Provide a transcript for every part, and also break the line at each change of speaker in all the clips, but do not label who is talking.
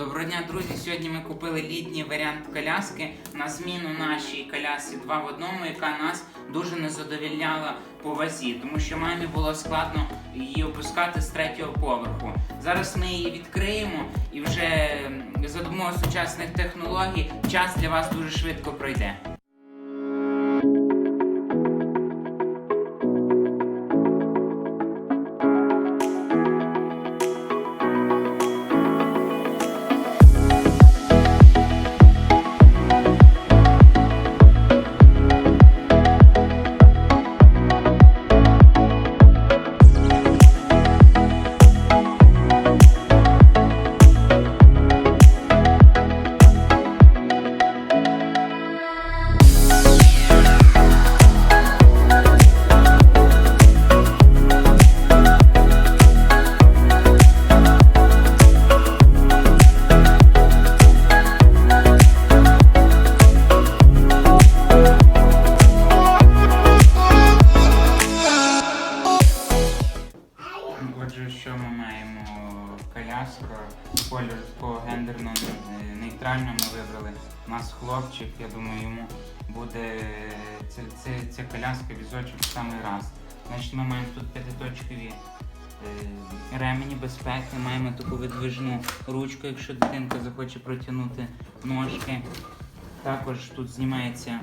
Доброго дня, друзі! Сьогодні ми купили літній варіант коляски на зміну нашій колясі 2 в одному, яка нас дуже не задовільняла по вазі, тому що мамі було складно її опускати з третього поверху. Зараз ми її відкриємо і вже за допомогою сучасних технологій час для вас дуже швидко пройде. Коляска, колір по гендерно е, нейтрально ми вибрали. У нас хлопчик, я думаю, йому буде це, це, ця коляска візочок в самий раз. Значить, ми маємо тут п'ятиточкові е, ремені безпеки, маємо таку видвижну ручку, якщо дитинка захоче протягнути ножки. Також тут знімається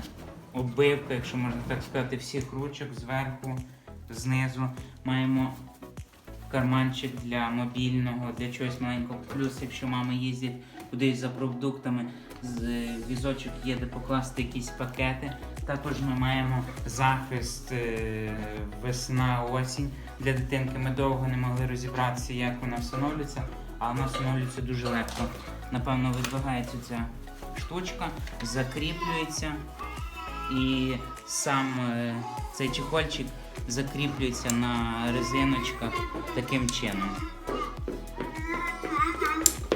оббивка, якщо можна так сказати, всіх ручок зверху, знизу. Маємо карманчик для мобільного, для чогось маленького. Плюс, якщо мама їздить кудись за продуктами, з візочок є де покласти якісь пакети. Також ми маємо захист е, весна-осінь для дитинки. Ми довго не могли розібратися, як вона встановлюється, а вона встановлюється дуже легко. Напевно, видвигається ця штучка, закріплюється і сам е, цей чехольчик закріплюється на резиночках таким чином.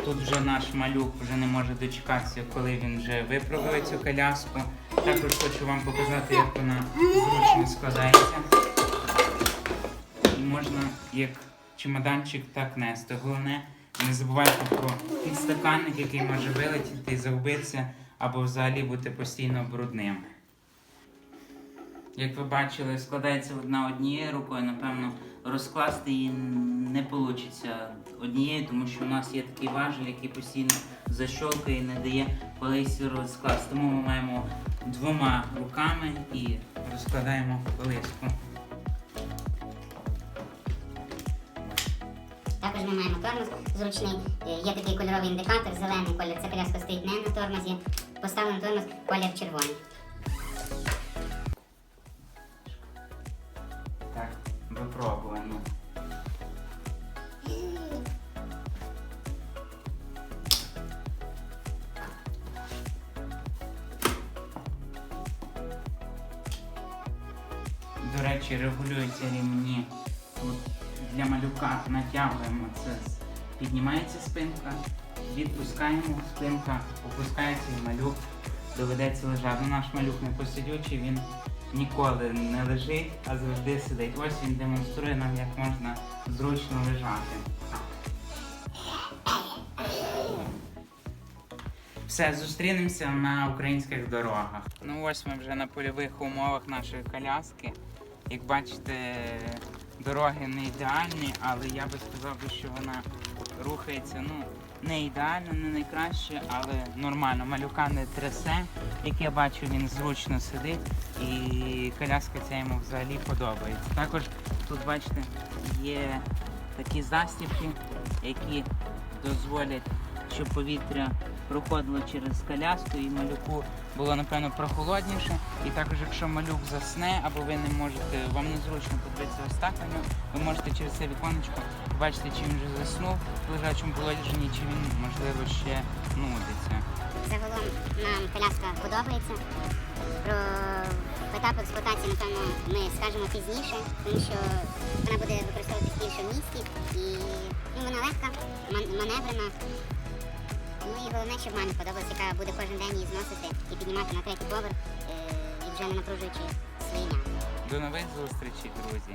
Тут вже наш малюк вже не може дочекатися, коли він вже випробує цю коляску. Також хочу вам показати, як вона зручно складається. Можна як чемоданчик так нести. Головне, не забувайте про підстаканник, який може вилетіти і загубитися, або взагалі бути постійно брудним. Як ви бачили, складається одна однією рукою, напевно, розкласти її не вийде однією, тому що у нас є такий важель, який постійно защолкає і не дає колись розкласти. Тому ми маємо двома руками і розкладаємо колиску.
Також ми маємо тормоз зручний. Е, Є такий кольоровий індикатор, зелений колір. Ця коляска стоїть не на тормозі. Поставлено тормоз колір червоний.
Випробуємо. До речі, регулюються рівні. Для малюка натягуємо це. Піднімається спинка, відпускаємо, спинка опускається і малюк доведеться лежати. Наш малюк не посидючий, він ніколи не лежить, а завжди сидить. Ось він демонструє нам, як можна зручно лежати. Все, зустрінемося на українських дорогах. Ну ось ми вже на польових умовах нашої коляски. Як бачите, дороги не ідеальні, але я би сказав, що вона рухається ну, не ідеально, не найкраще, але нормально. Малюка не трясе. Як я бачу, він зручно сидить і коляска ця йому взагалі подобається. Також тут, бачите, є такі застібки, які дозволять, щоб повітря проходило через коляску і малюку було напевно прохолодніше. І також, якщо малюк засне або ви не можете, вам незручно подивитися ось ви можете через це віконечко бачити, чи він вже заснув в лежачому положенні, чи він можливо ще нудиться.
Загалом нам коляска подобається. Про етап експлуатації, напевно, ми скажемо пізніше, тому що вона буде використовуватись більше в місті і ну, вона легка, маневрена. Ну і головне, щоб мамі подобалось, яка буде кожен день її зносити і піднімати на третій поверх, е, і вже не напружуючи свиня.
До нових зустрічей, друзі!